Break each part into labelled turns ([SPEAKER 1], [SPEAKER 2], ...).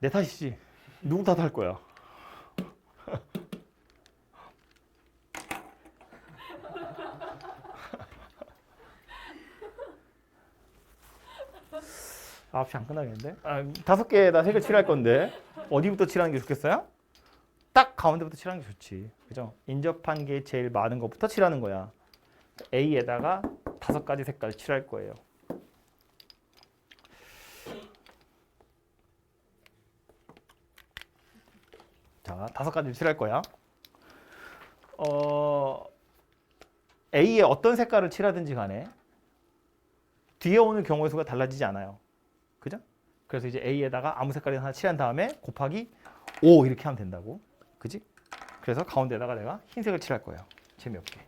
[SPEAKER 1] 내 탓이지. 누구 탓할 거야? 아홉 시안 끝나겠는데? 아, 다섯 개에다 색을 칠할 건데 어디부터 칠하는 게 좋겠어요? 딱 가운데부터 칠하는 게 좋지. 그죠? 인접한 게 제일 많은 것부터 칠하는 거야. A에다가 다섯 가지 색깔 칠할 거예요. 자, 다섯 가지 칠할 거야. 어, A에 어떤 색깔을 칠하든지 간에 뒤에 오는 경우의 수가 달라지지 않아요. 그죠? 그래서 이제 A에다가 아무 색깔이 하나 칠한 다음에 곱하기 5 이렇게 하면 된다고. 그지? 그래서 가운데다가 내가 흰색을 칠할 거예요. 재미없게.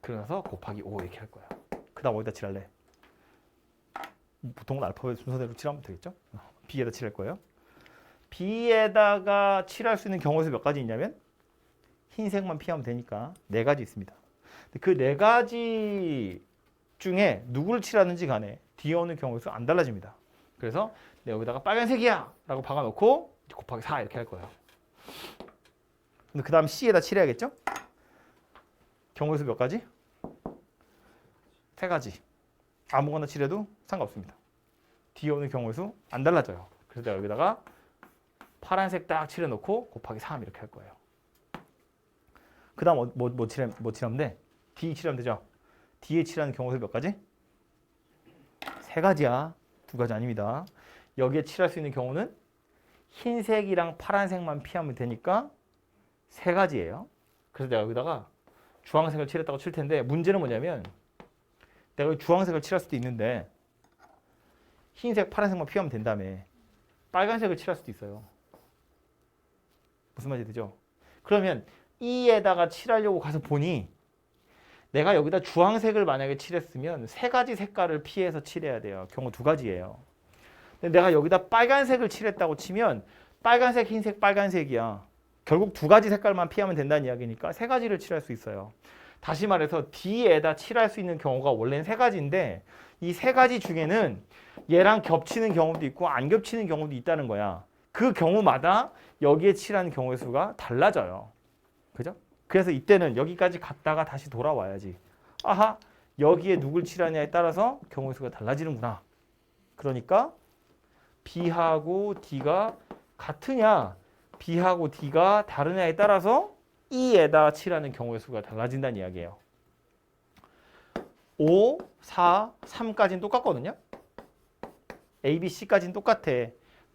[SPEAKER 1] 그래서 곱하기 5 이렇게 할 거야. 그 다음 어디다 칠할래? 보통은 알파벳 순서대로 칠하면 되겠죠? 어, B에다 칠할 거예요. B에다가 칠할 수 있는 경우수 몇 가지 있냐면 흰색만 피하면 되니까 네 가지 있습니다. 그 네 가지 중에 누구를 칠하는지 간에 뒤에 오는 경우수 안 달라집니다. 그래서 내가 여기다가 빨간색이야 라고 박아놓고 곱하기 4 이렇게 할 거예요. 그 다음 C에다 칠해야겠죠? 경우수 몇 가지? 세 가지. 아무거나 칠해도 상관없습니다. 뒤에 오는 경우수 안 달라져요. 그래서 내가 여기다가 파란색 딱 칠해놓고 곱하기 3 이렇게 할 거예요. 그 다음 뭐, 뭐, 뭐, 칠하, 뭐 칠하면 돼? D 칠하면 되죠? D에 칠하는 경우수 몇 가지? 세 가지야. 두 가지 아닙니다. 여기에 칠할 수 있는 경우는 흰색이랑 파란색만 피하면 되니까 세 가지예요. 그래서 내가 여기다가 주황색을 칠했다고 칠 텐데 문제는 뭐냐면 내가 주황색을 칠할 수도 있는데 흰색, 파란색만 피하면 된다며 빨간색을 칠할 수도 있어요. 무슨 말인지 되죠? 그러면 E에다가 칠하려고 가서 보니 내가 여기다 주황색을 만약에 칠했으면 세 가지 색깔을 피해서 칠해야 돼요. 경우 두 가지예요. 근데 내가 여기다 빨간색을 칠했다고 치면 빨간색, 흰색, 빨간색이야. 결국 두 가지 색깔만 피하면 된다는 이야기니까 세 가지를 칠할 수 있어요. 다시 말해서 D에다 칠할 수 있는 경우가 원래는 세 가지인데 이 세 가지 중에는 얘랑 겹치는 경우도 있고 안 겹치는 경우도 있다는 거야. 그 경우마다 여기에 칠하는 경우의 수가 달라져요. 그죠? 그래서 이때는 여기까지 갔다가 다시 돌아와야지. 아하, 여기에 누굴 칠하냐에 따라서 경우의 수가 달라지는구나. 그러니까 B하고 D가 같으냐, B하고 D가 다르냐에 따라서 E에다 칠하는 경우의 수가 달라진다는 이야기예요. 5, 4, 3까지는 똑같거든요. A, B, C까지는 똑같아.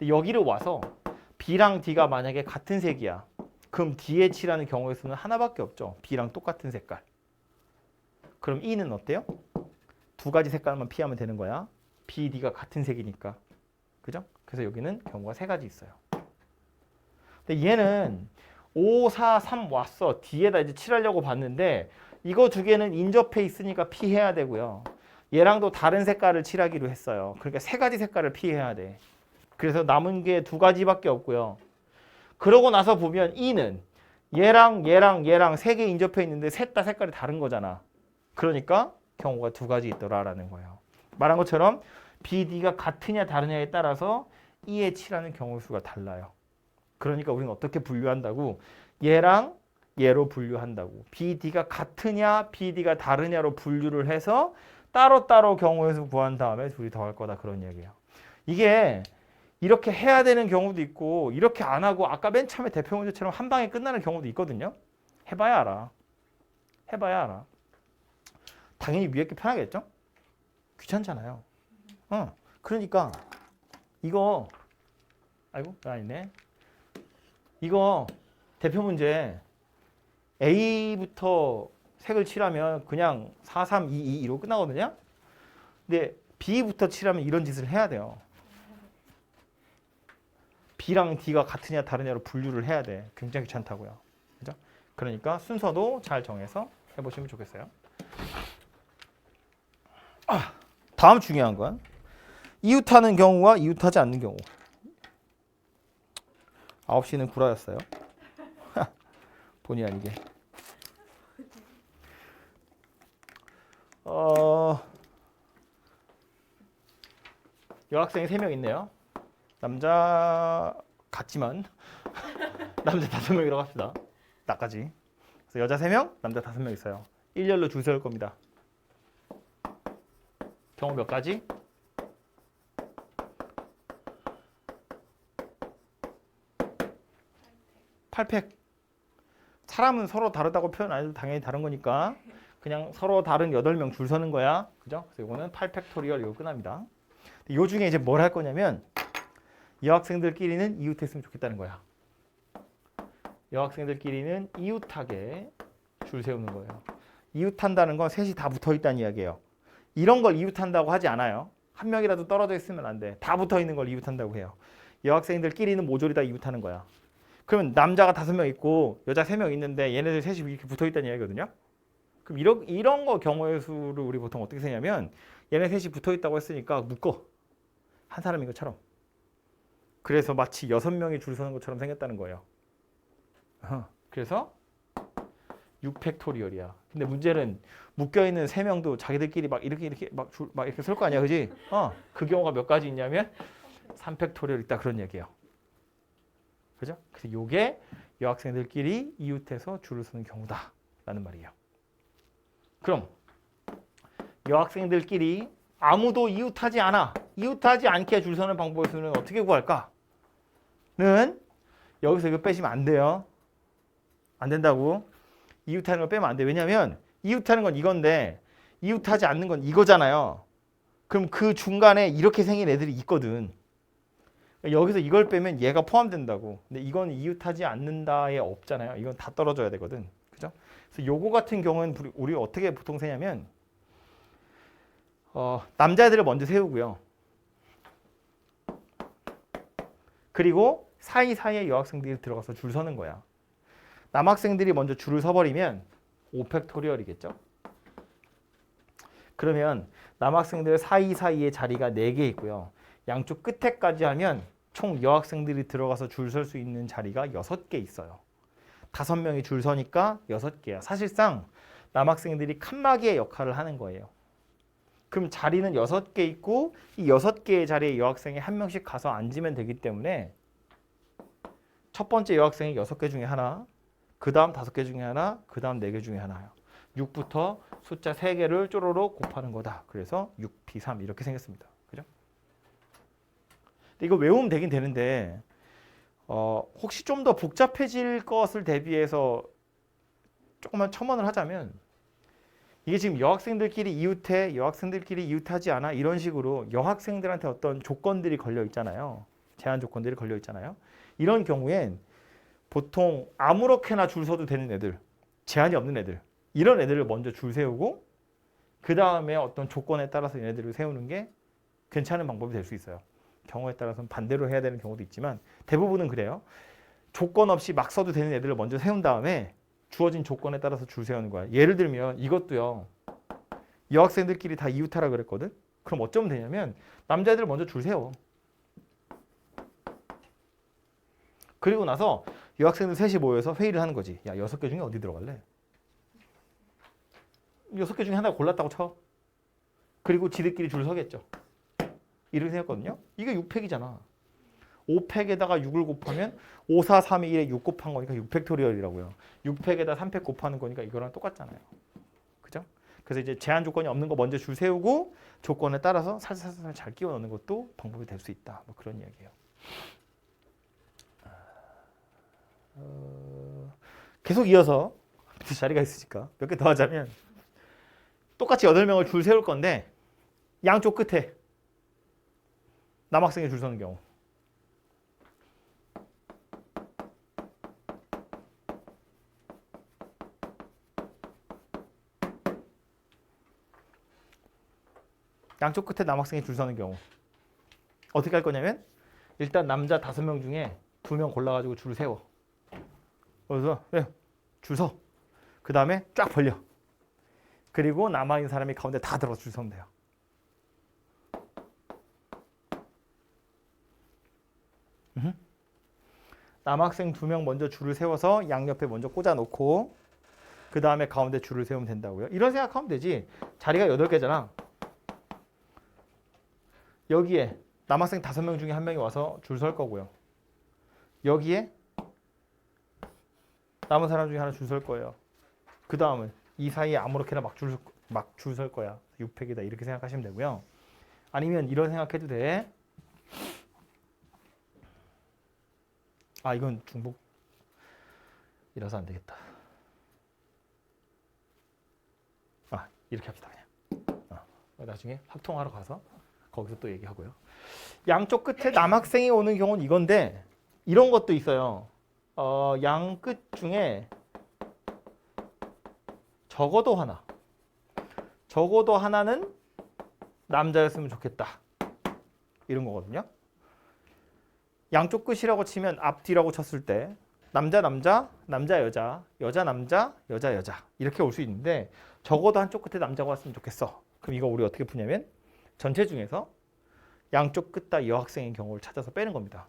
[SPEAKER 1] 여기를 와서 B랑 D가 만약에 같은 색이야. 그럼 경우의 수는 하나밖에 없죠. B랑 똑같은 색깔. 그럼 E는 어때요? 두 가지 색깔만 피하면 되는 거야. B, D가 같은 색이니까. 그죠? 그래서 여기는 경우가 세 가지 있어요. 근데 얘는 5, 4, 3 왔어. D에다 이제 칠하려고 봤는데 이거 두 개는 인접해 있으니까 피해야 되고요. 얘랑도 다른 색깔을 칠하기로 했어요. 그러니까 세 가지 색깔을 피해야 돼. 그래서 남은 게 두 가지밖에 없고요. 그러고 나서 보면 E는 얘랑 얘랑 얘랑 세 개 인접해 있는데 셋 다 색깔이 다른 거잖아. 그러니까 경우가 두 가지 있더라라는 거예요. 말한 것처럼 B, D가 같으냐 다르냐에 따라서 E에 칠하는 경우 수가 달라요. 그러니까 우리는 어떻게 분류한다고? 얘랑 얘로 분류한다고. B, D가 같으냐, B, D가 다르냐로 분류를 해서 따로따로 경우의 수 구한 다음에 둘이 더할 거다 그런 얘기예요. 이게 이렇게 해야 되는 경우도 있고 이렇게 안 하고 아까 맨 처음에 대표 문제처럼 한 방에 끝나는 경우도 있거든요. 해봐야 알아. 해봐야 알아. 당연히 위에 게 편하겠죠? 귀찮잖아요. 어. 그러니까 이거 아이고 아니네. 이거 대표 문제 A부터 색을 칠하면 그냥 4, 3, 2, 2 이러고 끝나거든요. 근데 B부터 칠하면 이런 짓을 해야 돼요. B랑 D가 같으냐 다르냐로 분류를 해야 돼. 굉장히 귀찮다고요. 그죠? 그러니까 순서도 잘 정해서 해보시면 좋겠어요. 아, 다음 중요한 건 이웃하는 경우와 이웃하지 않는 경우. 9시는 구라였어요. 본의 아니게. 어, 여학생이 3명 있네요. 남자 같지만 남자 5명이라고 합시다. 나까지. 그래서 여자 3명, 남자 5명 있어요. 일렬로 줄 세울 겁니다. 경우 몇 가지? 팔팩 사람은 서로 다르다고 표현 안 해도 당연히 다른 거니까 그냥 서로 다른 8명 줄 서는 거야. 그죠? 그래서 이거는 8팩토리얼 이거 끝납니다. 요 중에 이제 뭘 할 거냐면 여학생들끼리는 이웃했으면 좋겠다는 거야. 여학생들끼리는 이웃하게 줄 세우는 거예요. 이웃한다는 건 셋이 다 붙어 있다는 이야기예요. 이런 걸 이웃한다고 하지 않아요. 한 명이라도 떨어져 있으면 안 돼. 다 붙어 있는 걸 이웃한다고 해요. 여학생들끼리는 모조리 다 이웃하는 거야. 그러면 남자가 다섯 명 있고 여자 세 명 있는데 얘네들 셋이 이렇게 붙어 있다는 이야기거든요. 그럼 이런 이런 거 경우의 수를 우리 보통 어떻게 세냐면 얘네 셋이 붙어 있다고 했으니까 묶어 한 사람인 것처럼. 그래서 마치 여섯 명이 줄 서는 것처럼 생겼다는 거예요. 그래서 6팩토리얼이야. 근데 문제는 묶여 있는 세 명도 자기들끼리 막 이렇게 이렇게 막, 줄, 막 이렇게 설 거 아니야, 그지? 어, 그 경우가 몇 가지 있냐면 3팩토리얼 있다 그런 얘기예요. 그죠? 그래서 요게 여학생들끼리 이웃해서 줄을 서는 경우다라는 말이에요. 그럼 여학생들끼리 아무도 이웃하지 않아. 이웃하지 않게 줄 서는 방법의 수는 어떻게 구할까? 는 여기서 이거 빼시면 안 돼요. 안 된다고. 이웃하는 걸 빼면 안 돼. 왜냐면 이웃하는 건 이건데 이웃하지 않는 건 이거잖아요. 그럼 그 중간에 이렇게 생긴 애들이 있거든. 여기서 이걸 빼면 얘가 포함된다고. 근데 이건 이웃하지 않는다에 없잖아요. 이건 다 떨어져야 되거든. 그죠? 그래서 요거 같은 경우는 우리 어떻게 보통 세냐면 어, 남자애들을 먼저 세우고요. 그리고 사이사이에 여학생들이 들어가서 줄 서는 거야. 남학생들이 먼저 줄을 서버리면 5팩토리얼이겠죠. 그러면 남학생들 사이사이에 자리가 4개 있고요. 양쪽 끝에까지 하면 총 여학생들이 들어가서 줄 설 수 있는 자리가 6개 있어요. 다섯 명이 줄 서니까 6개야. 사실상 남학생들이 칸막이의 역할을 하는 거예요. 그럼 자리는 6개 있고 이 6개의 자리에 여학생이 한 명씩 가서 앉으면 되기 때문에 첫 번째 여학생이 6개 중에 하나, 그 다음 5개 중에 하나, 그 다음 4개 중에 하나예요. 6부터 숫자 3개를 쪼로록 곱하는 거다. 그래서 6p3 이렇게 생겼습니다. 그죠? 이거 외우면 되긴 되는데 어, 혹시 좀 더 복잡해질 것을 대비해서 조금만 첨언을 하자면 이게 지금 여학생들끼리 이웃해, 여학생들끼리 이웃하지 않아 이런 식으로 여학생들한테 어떤 조건들이 걸려 있잖아요. 제한 조건들이 걸려 있잖아요. 이런 경우엔 보통 아무렇게나 줄 서도 되는 애들, 제한이 없는 애들, 이런 애들을 먼저 줄 세우고 그 다음에 어떤 조건에 따라서 얘네들을 세우는 게 괜찮은 방법이 될 수 있어요. 경우에 따라서는 반대로 해야 되는 경우도 있지만 대부분은 그래요. 조건 없이 막 써도 되는 애들을 먼저 세운 다음에 주어진 조건에 따라서 줄 세우는 거야. 예를 들면 이것도요. 여학생들끼리 다 이웃하라 그랬거든. 그럼 어쩌면 되냐면 남자애들 먼저 줄 세워. 그리고 나서 여학생들 셋이 모여서 회의를 하는 거지. 야 여섯 개 중에 어디 들어갈래? 여섯 개 중에 하나 골랐다고 쳐. 그리고 지들끼리 줄 서겠죠. 이렇게 생겼거든요. 이게 6팩이잖아. 5팩에다가 6을 곱하면 5, 4, 3, 1에 6 곱한 거니까 6팩토리얼이라고요. 6팩에다 3팩 곱하는 거니까 이거랑 똑같잖아요. 그죠? 그래서 이제 제한 조건이 없는 거 먼저 줄 세우고 조건에 따라서 살살살 잘 끼워 넣는 것도 방법이 될 수 있다. 뭐 그런 이야기예요. 어, 계속 이어서 밑에 자리가 있으니까 몇 개 더 하자면 똑같이 8명을 줄 세울 건데 양쪽 끝에 남학생이 줄 서는 경우 양쪽 끝에 남학생이 줄 서는 경우 어떻게 할 거냐면 일단 남자 다섯 명 중에 두 명 골라가지고 줄을 세워. 그래서 네, 줄 서. 그 다음에 쫙 벌려. 그리고 남아 있는 사람이 가운데 다 들어서 줄 서면 돼요. 남학생 두 명 먼저 줄을 세워서 양옆에 먼저 꽂아 놓고 그 다음에 가운데 줄을 세우면 된다고요. 이런 생각하면 되지. 자리가 여덟 개잖아. 여기에 남학생 다섯 명 중에 한 명이 와서 줄 설 거고요. 여기에 남은 사람 중에 하나 줄 설 거예요. 그 다음은 이 사이에 아무렇게나 막 줄 막 줄 설 거야. 6팩이다 이렇게 생각하시면 되고요. 아니면 이런 생각해도 돼. 아 이건 중복 이라서 안 되겠다. 아 이렇게 합시다 그냥. 어, 나중에 합통하러 가서 거기서 또 얘기하고요. 양쪽 끝에 남학생이 오는 경우는 이건데 이런 것도 있어요. 어, 양 끝 중에 적어도 하나, 적어도 하나는 남자였으면 좋겠다. 이런 거거든요. 양쪽 끝이라고 치면 앞뒤라고 쳤을 때 남자 남자 남자 여자 여자 남자 여자 여자 이렇게 올 수 있는데 적어도 한쪽 끝에 남자가 왔으면 좋겠어. 그럼 이거 우리 어떻게 푸냐면 전체 중에서 양쪽 끝 다 여학생의 경우를 찾아서 빼는 겁니다.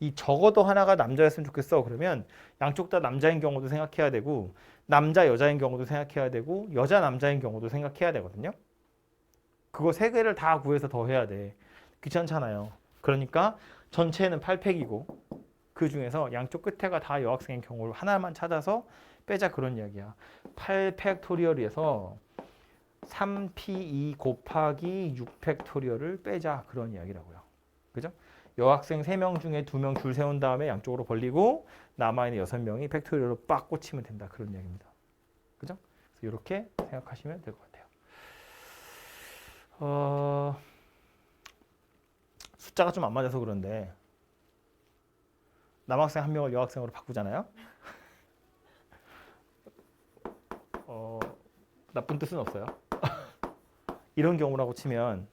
[SPEAKER 1] 이 적어도 하나가 남자였으면 좋겠어. 그러면 양쪽 다 남자인 경우도 생각해야 되고 남자 여자인 경우도 생각해야 되고 여자 남자인 경우도 생각해야 되거든요. 그거 세 개를 다 구해서 더 해야 돼. 귀찮잖아요. 그러니까 전체는 8팩이고 그 중에서 양쪽 끝에가 다 여학생인 경우를 하나만 찾아서 빼자 그런 이야기야. 8팩토리얼에서 3p2 곱하기 6팩토리얼을 빼자 그런 이야기라고요. 그죠? 여학생 3명 중에 2명 줄 세운 다음에 양쪽으로 벌리고 남아있는 6명이 팩토리얼로 빡 꽂히면 된다 그런 이야기입니다. 그죠? 이렇게 생각하시면 될 것 같아요. 어... 숫자가 좀 안 맞아서 그런데 남학생 한 명을 여학생으로 바꾸잖아요. 어, 나쁜 뜻은 없어요. 이런 경우라고 치면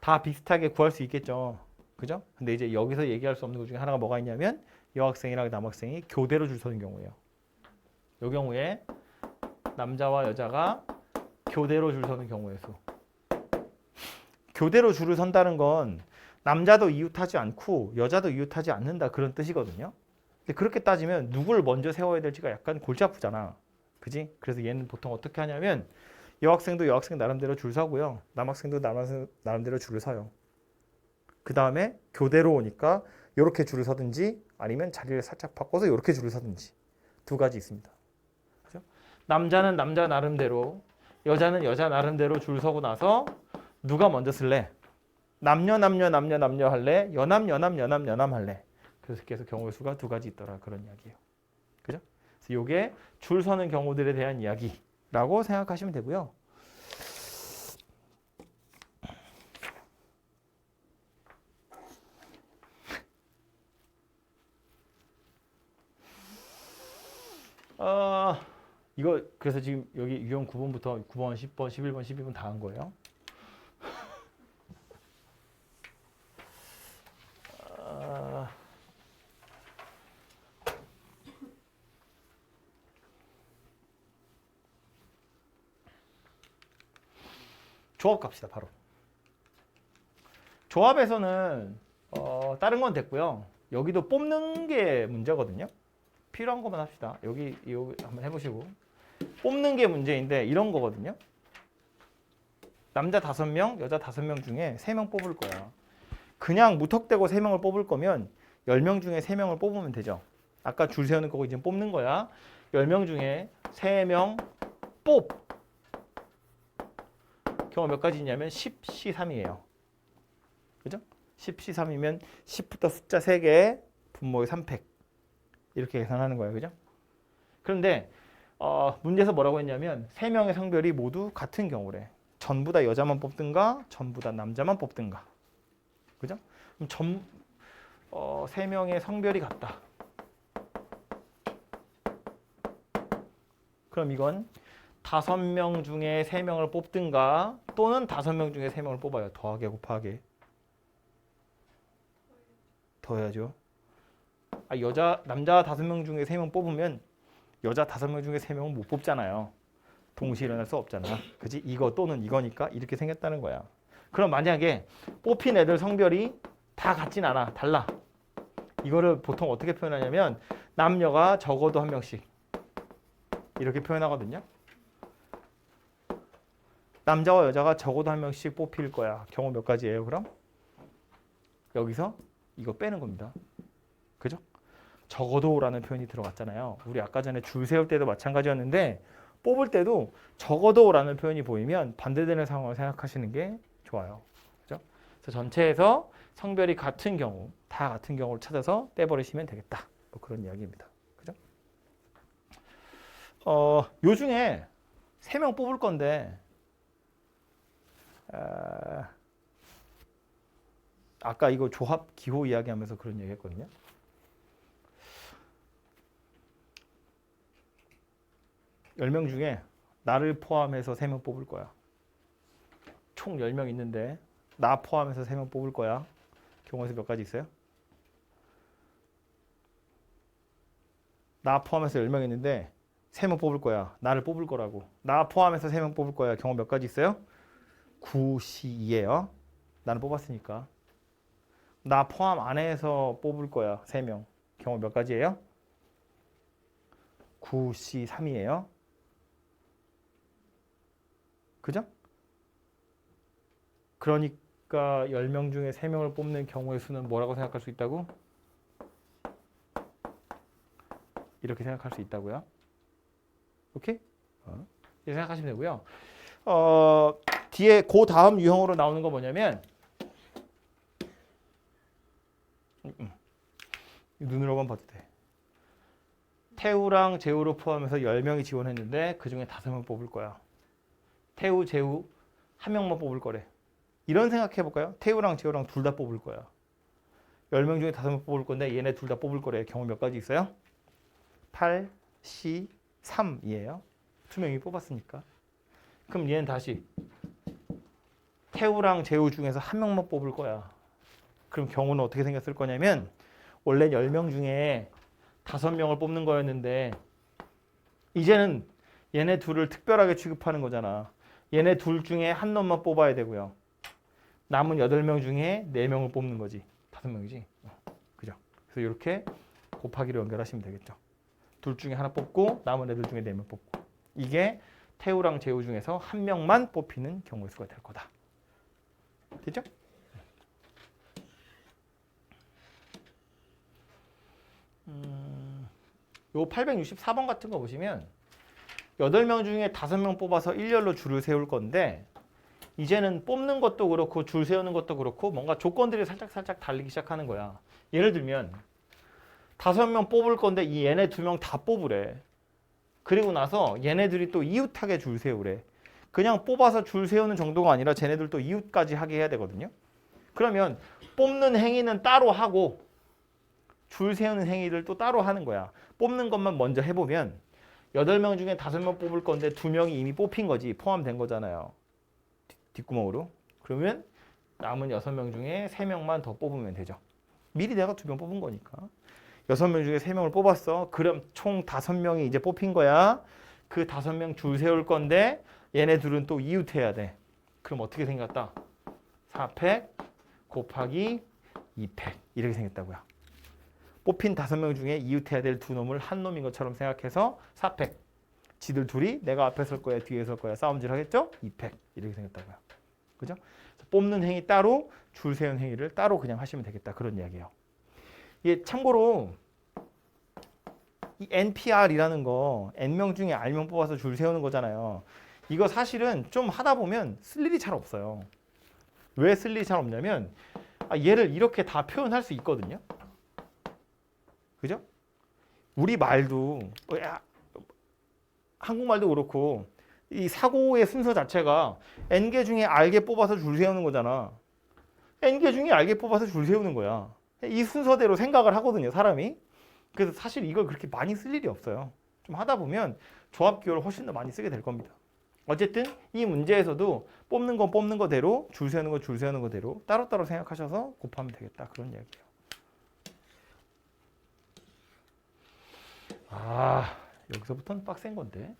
[SPEAKER 1] 다 비슷하게 구할 수 있겠죠. 그죠? 근데 이제 여기서 얘기할 수 없는 것 중에 하나가 뭐가 있냐면 여학생이랑 남학생이 교대로 줄 서는 경우예요. 이 경우에 남자와 여자가 교대로 줄 서는 경우의 수. 교대로 줄을 선다는 건 남자도 이웃하지 않고 여자도 이웃하지 않는다 그런 뜻이거든요. 근데 그렇게 따지면 누굴 먼저 세워야 될지가 약간 골치 아프잖아. 그지? 그래서 얘는 보통 어떻게 하냐면 여학생도 여학생 나름대로 줄 서고요. 남학생도 남학생 나름대로 줄을 서요. 그 다음에 교대로 오니까 이렇게 줄을 서든지 아니면 자리를 살짝 바꿔서 이렇게 줄을 서든지 두 가지 있습니다. 그죠? 남자는 남자 나름대로 여자는 여자 나름대로 줄 서고 나서 누가 먼저 쓸래? 남녀 남녀 남녀 남녀 할래? 여남 여남 여남 여남 할래? 그래서 계속 경우의 수가 두 가지 있더라 그런 이야기예요. 그죠? 그래서 이게 줄 서는 경우들에 대한 이야기 라고 생각하시면 되고요. 어, 이거 그래서 지금 여기 유형 9번부터 9번, 10번, 11번, 12번 다 한 거예요. 아, 조합 갑시다 바로. 조합에서는 어, 다른 건 됐고요. 여기도 뽑는 게 문제거든요. 필요한 것만 합시다. 여기 여기 한번 해보시고 뽑는 게 문제인데 이런 거거든요. 남자 다섯 명, 여자 다섯 명 중에 세명 뽑을 거야. 그냥 무턱대고 세 명을 뽑을 거면 열명 중에 세 명을 뽑으면 되죠. 아까 줄 세우는 거고 이제 뽑는 거야. 열명 중에 세명 뽑. 경우 몇 가지 있냐면 10, C3이에요. 그죠? 10, C3이면 10부터 숫자 3개, 분모의 3팩. 이렇게 계산하는 거예요. 그죠? 그런데 어, 문제에서 뭐라고 했냐면 세 명의 성별이 모두 같은 경우래. 전부 다 여자만 뽑든가 전부 다 남자만 뽑든가. 그죠? 그럼 전, 어, 세 명의 성별이 같다. 그럼 이건 다섯 명 중에 세 명을 뽑든가 또는 다섯 명 중에 세 명을 뽑아요. 더하게 곱하게. 더해야죠. 아, 여자 남자 다섯 명 중에 세 명 뽑으면 여자 다섯 명 중에 세 명은 못 뽑잖아요. 동시에 일어날 수 없잖아. 그지? 이거 또는 이거니까 이렇게 생겼다는 거야. 그럼 만약에 뽑힌 애들 성별이 다 같진 않아. 달라. 이거를 보통 어떻게 표현하냐면 남녀가 적어도 한 명씩 이렇게 표현하거든요. 남자와 여자가 적어도 한 명씩 뽑힐 거야. 경우 몇 가지예요, 그럼? 여기서 이거 빼는 겁니다. 그죠? 적어도라는 표현이 들어갔잖아요. 우리 아까 전에 줄 세울 때도 마찬가지였는데 뽑을 때도 적어도라는 표현이 보이면 반대되는 상황을 생각하시는 게 좋아요. 그죠? 그래서 전체에서 성별이 같은 경우, 다 같은 경우를 찾아서 떼버리시면 되겠다. 뭐 그런 이야기입니다. 그죠? 어, 요 중에 세 명 뽑을 건데 아, 아까 이거 조합 기호 이야기하면서 그런 얘기했거든요. 열 명 중에 나를 포함해서 세 명 뽑을 거야. 총 10명 있는데 나 포함해서 세 명 뽑을 거야. 경우에서 몇 가지 있어요? 나 포함해서 10명 있는데 세 명 뽑을 거야. 나를 뽑을 거라고. 나 포함해서 세 명 뽑을 거야. 경우 몇 가지 있어요? 9시이에요. 나는 뽑았으니까. 나 포함 안에서 뽑을 거야. 세 명. 경우 몇 가지예요? 9C 3이에요. 그죠? 그러니까 10명 중에 3명을 뽑는 경우의 수는 뭐라고 생각할 수 있다고? 이렇게 생각할 수 있다고요. 오케이? 어. 이렇게 생각하시면 되고요. 어, 뒤에 그 다음 유형으로 나오는 거 뭐냐면 음, 음. 눈으로만 봐도 돼. 태우랑 재우를 포함해서 10명이 지원했는데 그 중에 5명 뽑을 거야. 태우, 재우 한 명만 뽑을 거래. 이런 생각해 볼까요? 태우랑 재우랑 둘 다 뽑을 거야. 10명 중에 5명 뽑을 건데 얘네 둘 다 뽑을 거래. 경우 몇 가지 있어요? 8, C, 3이에요. 두 명이 뽑았으니까. 그럼 얘는 다시 태우랑 재우 중에서 한 명만 뽑을 거야. 그럼 경우는 어떻게 생겼을 거냐면 원래 10명 중에 5명을 뽑는 거였는데 이제는 얘네 둘을 특별하게 취급하는 거잖아. 얘네 둘 중에 한 놈만 뽑아야 되고요. 남은 8명 중에 4명을 뽑는 거지. 5명이지. 그죠? 그래서 이렇게 곱하기로 연결하시면 되겠죠. 둘 중에 하나 뽑고 남은 애들 중에 4명 뽑고. 이게 태우랑 재우 중에서 한 명만 뽑히는 경우의 수가 될 거다. 됐죠? 음, 요 864번 같은 거 보시면 8명 중에 5명 뽑아서 일렬로 줄을 세울 건데 이제는 뽑는 것도 그렇고 줄 세우는 것도 그렇고 뭔가 조건들이 살짝 살짝 달리기 시작하는 거야. 예를 들면 다섯 명 뽑을 건데 이 얘네 두 명 다 뽑으래. 그리고 나서 얘네들이 또 이웃하게 줄 세우래. 그냥 뽑아서 줄 세우는 정도가 아니라 쟤네들도 이웃까지 하게 해야 되거든요. 그러면 뽑는 행위는 따로 하고 줄 세우는 행위를 또 따로 하는 거야. 뽑는 것만 먼저 해보면 8명 중에 5명 뽑을 건데 2명이 이미 뽑힌 거지. 포함된 거잖아요. 뒷- 뒷구멍으로. 그러면 남은 6명 중에 3명만 더 뽑으면 되죠. 미리 내가 2명 뽑은 거니까. 6명 중에 3명을 뽑았어. 그럼 총 5명이 이제 뽑힌 거야. 그 5명 줄 세울 건데 얘네 둘은 또 이웃해야 돼. 그럼 어떻게 생겼다? 4팩 곱하기 2팩 이렇게 생겼다고요. 뽑힌 다섯 명 중에 이웃해야 될 두 놈을 한 놈인 것처럼 생각해서 4팩. 지들 둘이 내가 앞에 설 거야, 뒤에 설 거야 싸움질 하겠죠? 2팩 이렇게 생겼다고요. 그죠? 뽑는 행위 따로, 줄 세운 행위를 따로 그냥 하시면 되겠다 그런 이야기예요. 이게 참고로 이 NPR이라는 거 N명 중에 R명 뽑아서 줄 세우는 거잖아요. 이거 사실은 좀 하다 보면 쓸 일이 잘 없어요. 왜 쓸 일이 잘 없냐면 아, 얘를 이렇게 다 표현할 수 있거든요. 그죠? 우리 말도 어, 야, 한국말도 그렇고 이 사고의 순서 자체가 n개 중에 r개 뽑아서 줄 세우는 거잖아. n개 중에 r개 뽑아서 줄 세우는 거야. 이 순서대로 생각을 하거든요, 사람이. 그래서 사실 이걸 그렇게 많이 쓸 일이 없어요. 좀 하다 보면 조합 기호를 훨씬 더 많이 쓰게 될 겁니다. 어쨌든 이 문제에서도 뽑는 건 뽑는 거대로 줄 세우는 건 줄 세우는 거대로 따로따로 생각하셔서 곱하면 되겠다. 그런 이야기예요. 아, 여기서부터는 빡센 건데.